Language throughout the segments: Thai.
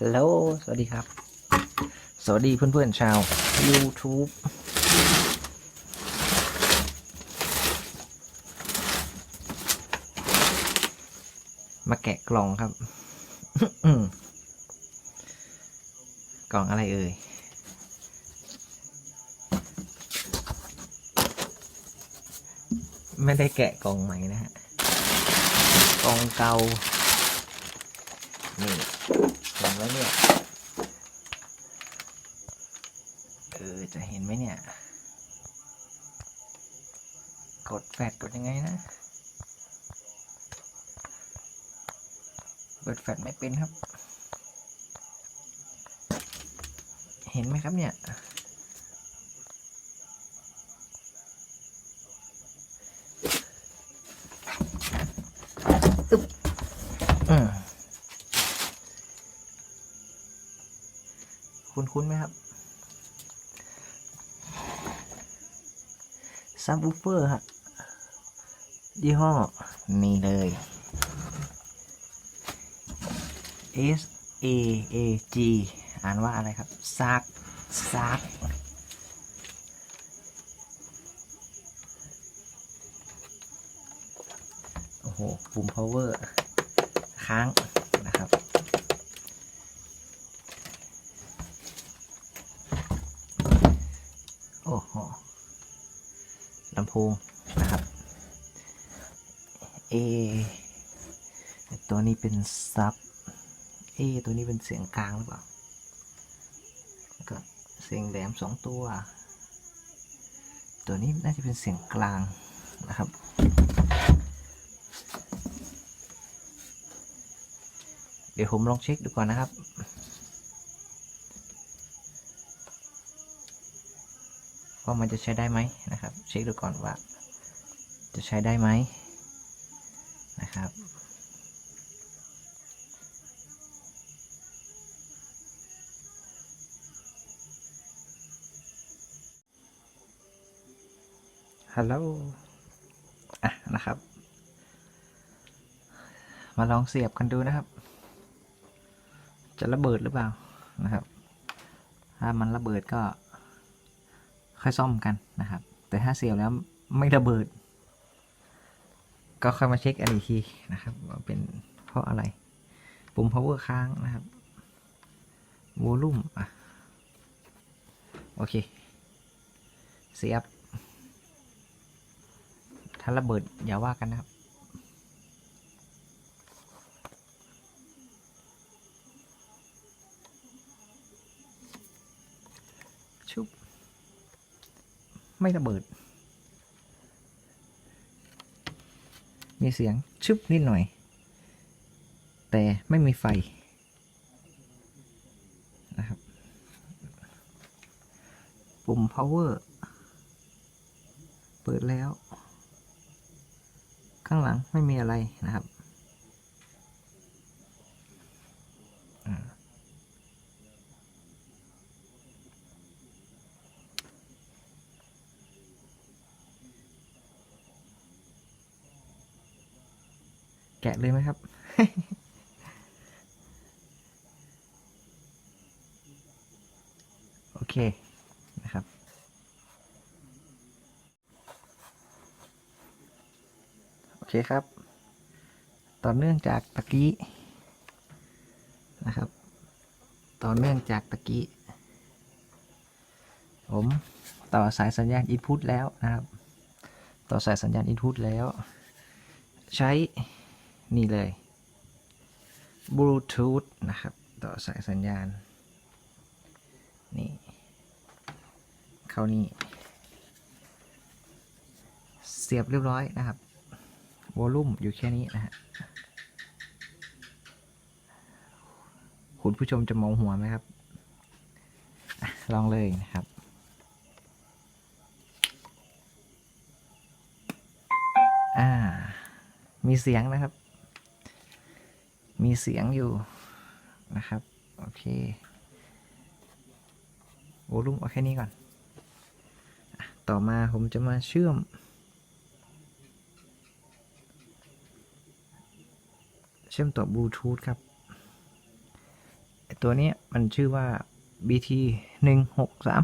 ฮัลโหล สวัสดีครับ สวัสดีเพื่อนๆชาว YouTube มาแกะกล่องครับ กล่องอะไรเอ่ย ไม่ได้แกะกล่องใหม่นะฮะ กล่องเก่า นี่ เห็นไหมเนี่ย เออ จะเห็นไหมเนี่ย กดแฟดกดยังไงนะ เปิดแฟลชไม่เป็นครับ เห็นไหมครับเนี่ยอึ๊บอืม คุ้นๆไหมครับซับวูเฟอร์ฮะยี่ห้อนี่เลย S A A G อ่านว่าอะไรครับซากซากโอ้โห ปุ่ม power ค้างนะครับ โอ้โหลำโพงนะครับ A ตัวนี้เป็นซับเอตัวนี้เป็นเสียงกลางหรือเปล่าก็เสียงแหลมสองตัว ตัวนี้น่าจะเป็นเสียงกลางนะครับ เดี๋ยวผมลองเช็คดูก่อนนะครับ ว่ามันจะใช้ได้ไหมนะครับ เช็คดูก่อนว่า จะใช้ได้ไหมนะครับฮัลโหลอะนะครับ มาลองเสียบกันดูนะครับ จะระเบิดหรือเปล่านะครับ ถ้ามันระเบิดก็ ค่อยซ่อมกันนะครับ แต่ถ้าเสียบแล้วไม่ระเบิด ก็ค่อยมาเช็คอันอีกทีนะครับว่าเป็นเพราะอะไร ปุ่ม power ค้างนะครับ volume อะ โอเค เสียบ ถ้าระเบิดอย่าว่ากันนะครับ ชุบ ไม่ระเบิด มีเสียงชุบนิดหน่อย แต่ไม่มีไฟนะครับ ปุ่ม power เปิดแล้ว ข้างหลังไม่มีอะไรนะครับ กะเลยไหมครับ โอเคนะครับ โอเคครับ ต่อเนื่องจากตะกี้นะครับ ต่อเนื่องจากตะกี้ ผมต่อสายสัญญาณ input แล้วนะครับ ต่อสายสัญญาณ input แล้ว ใช้ นี่เลย Bluetooth นะครับ ต่อสายสัญญาณ นี่ เข้านี่ เสียบเรียบร้อยนะครับวอลลุ่มอยู่แค่นี้นะฮะคุณผู้ชมจะมองหัวไหมครับ ลองเลยนะครับอ่ามีเสียงนะครับ มีเสียงอยู่นะครับ โอเควอลลุ่มเอาแค่นี้ก่อน ต่อมาผมจะมาเชื่อม เชื่อมต่อบลูทูธครับ ตัวนี้มันชื่อว่า BT หนึ่งหกสาม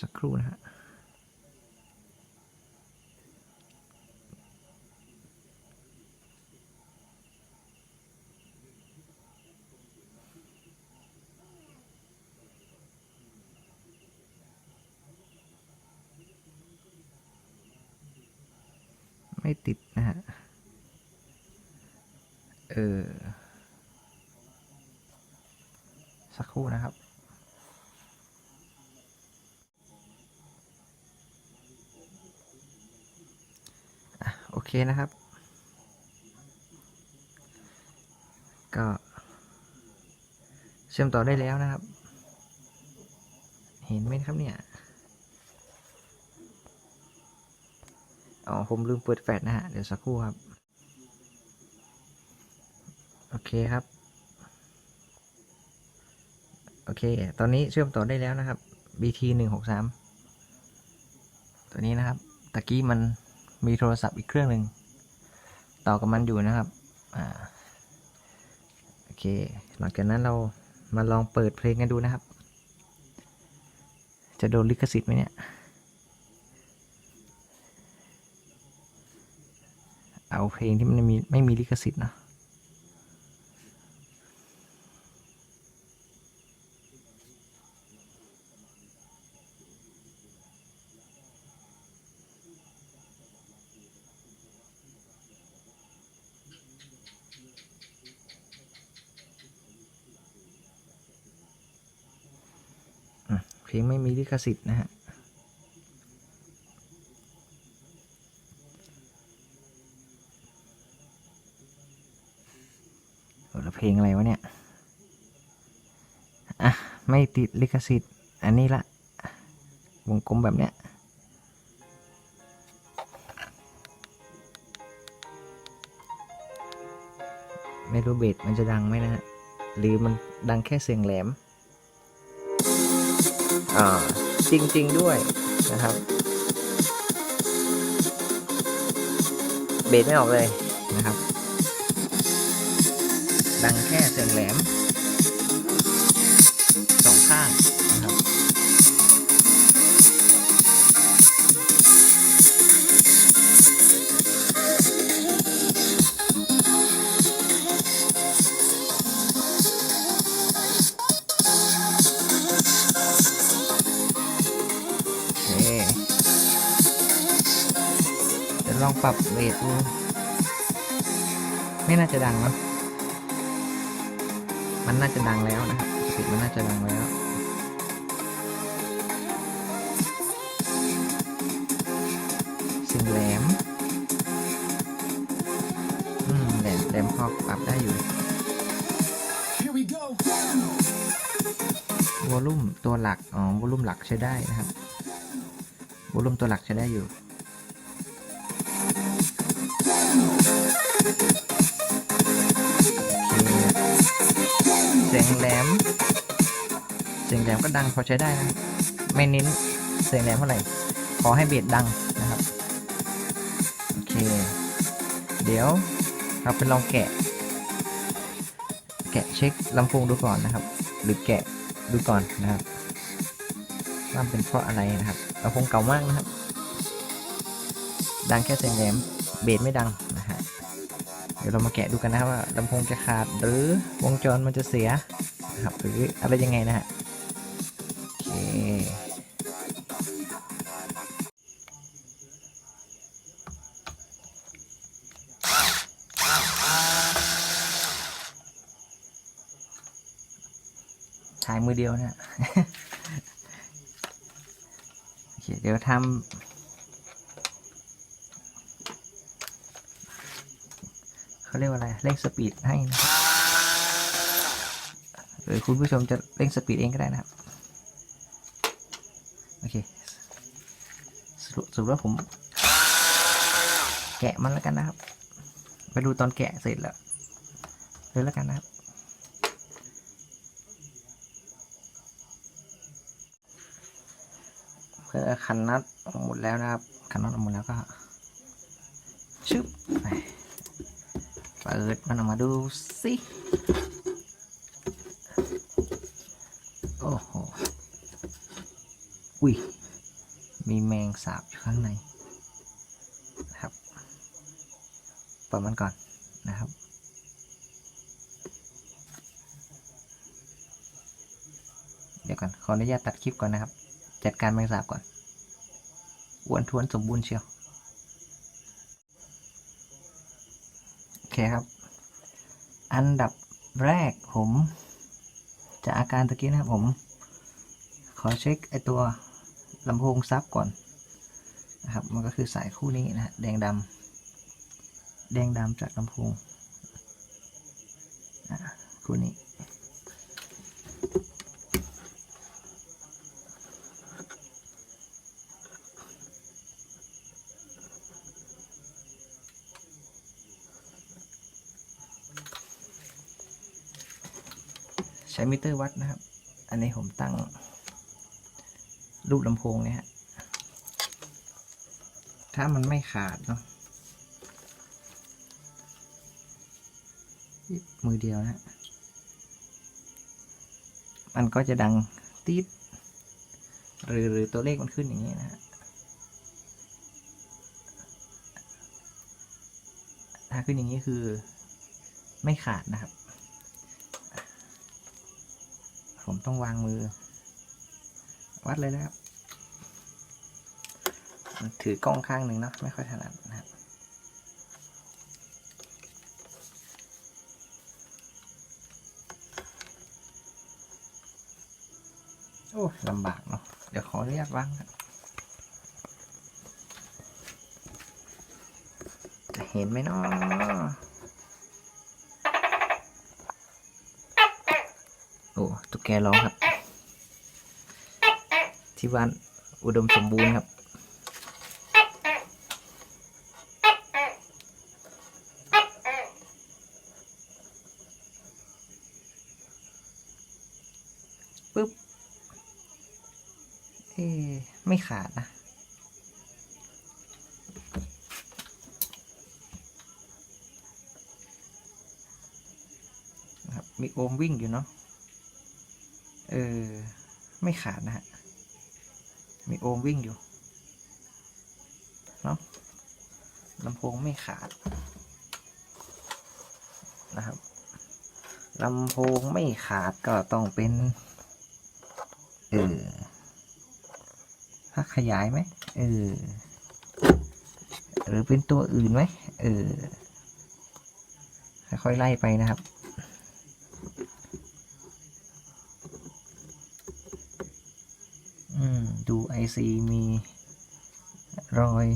สักครู่นะฮะ ไม่ติดนะฮะ เออ สักครู่นะครับโอเคนะครับ ก็ เชื่อมต่อได้แล้วนะครับ เห็นไหมครับเนี่ย อ๋อผมลืมเปิดแฟลชนะฮะ เดี๋ยวสักครู่ครับ โอเคครับ โอเค ตอนนี้เชื่อมต่อได้แล้วนะครับ BT หนึ่งหกสามตัวนี้นะครับ ตะกี้มันมีโทรศัพท์อีกเครื่องหนึ่งต่อกับมันอยู่นะครับ อ่า โอเค หลังจากนั้นเรามาลองเปิดเพลงกันดูนะครับ จะโดนลิขสิทธิ์ไหมเนี่ย เอาเพลงที่มันมีไม่มีลิขสิทธิ์นะเพลงไม่มีลิขสิทธิ์นะฮะ แล้วเพลงอะไรวะเนี่ย อะ ไม่ติดลิขสิทธิ์ อันนี้ละวงกลมแบบเนี้ยไม่รู้เบสมันจะดังไหมนะฮะ หรือมันดังแค่เสียงแหลม อ่า จริง ๆ ด้วยนะครับ เบสไม่ออกเลยนะครับ ดังแค่เสียงแหลมสองข้างนะครับเดี๋ยวลองปรับเบสดูไม่น่าจะดังเนอะ มันน่าจะดังแล้วนะครับสติมันน่าจะดังแล้วเสียงแหลม อืมแหลมแหลมพอปรับได้อยู่วอลลุ่มตัวหลัก อ๋อวอลลุ่มหลักใช้ได้นะครับวอลลุ่มตัวหลักใช้ได้อยู่ สียงแหลม เสียงแหลมก็ดังพอใช้ได้นะ ไม่เน้นเสียงแหลมเท่าไหร่ ขอให้เบสดังนะครับ โอเค เดี๋ยวเราไปลองแกะ แกะเช็คลำโพงดูก่อนนะครับ หรือแกะดูก่อนนะครับว่าเป็นเพราะอะไรนะครับลำโพงเก่ามากนะครับ ดังแค่เสียงแหลม เบสไม่ดัง ดี๋ยวเรามาแกะดูกันนะครับว่าลำโพงจะขาดหรือวงจรมันจะเสียนะครับหรืออะไรยังไงนะฮะโอเคถ่ายมือเดียวนะฮะโอเคเดี๋ยวทำ เขาเรียกว่าอะไรเร่งสปีดให้นะหรือคุณผู้ชมจะเร่งสปีดเองก็ได้นะครับโอเคสรุปสรุปว่าผม แกะมันแล้วกันนะครับ ไปดูตอนแกะเสร็จแล้วเลยแล้วกันนะครับเพื่อคันน็อตออกหมดแล้วนะครับ คันน็อตออกหมดแล้วก็ชึบไป เปิดมันออกมาดูสิโอ้โหอุ้ยมีแมงสาบอยู่ข้างในนะครับเปิดมันก่อนนะครับเดี๋ยวก่อนขออนุญาตตัดคลิปก่อนนะครับ จัดการแมงสาบก่อนอ้วนท้วนสมบูรณ์เชียว โอเคครับ อันดับแรกผมจากอาการตะกี้นะครับผม ขอเช็คไอตัวลำโพงซับก่อนนะครับ มันก็คือสายคู่นี้นะฮะแดงดำแดงดำจากลำโพงคู่นี้ ช้มิเตอร์วัดนะครับ อันนี้ผมตั้งรูปลำโพงเนี่ยฮะ ถ้ามันไม่ขาดเนาะมือเดียวนะฮะมันก็จะดังตีดหรือหรือตัวเลขมันขึ้นอย่างนี้นะฮะ ถ้าขึ้นอย่างนี้คือไม่ขาดนะครับ ผมต้องวางมือ วัดเลยนะครับ ถือกล้องข้างหนึ่งเนาะไม่ค่อยถนัดนะครับโอ้ลำบากเนาะเดี๋ยวขออนุญาตวางจะเห็นไหมเนาะโอ้ตุ๊ก แกร้องครับ ที่บ้านอุดมสมบูรณ์ครับ ปึ๊บ เอ๊ไม่ขาดนะนะครับมีโอมวิ่งอยู่เนาะ เออ ไม่ขาดนะฮะ มีโอมวิ่งอยู่ เนาะลำโพงไม่ขาด นะครับลำโพงไม่ขาดก็ต้องเป็น เออถ้าขยายไหมเออ หรือเป็นตัวอื่นไหมเออ ค่อยๆไล่ไปนะครับ อืม ซีมีรอย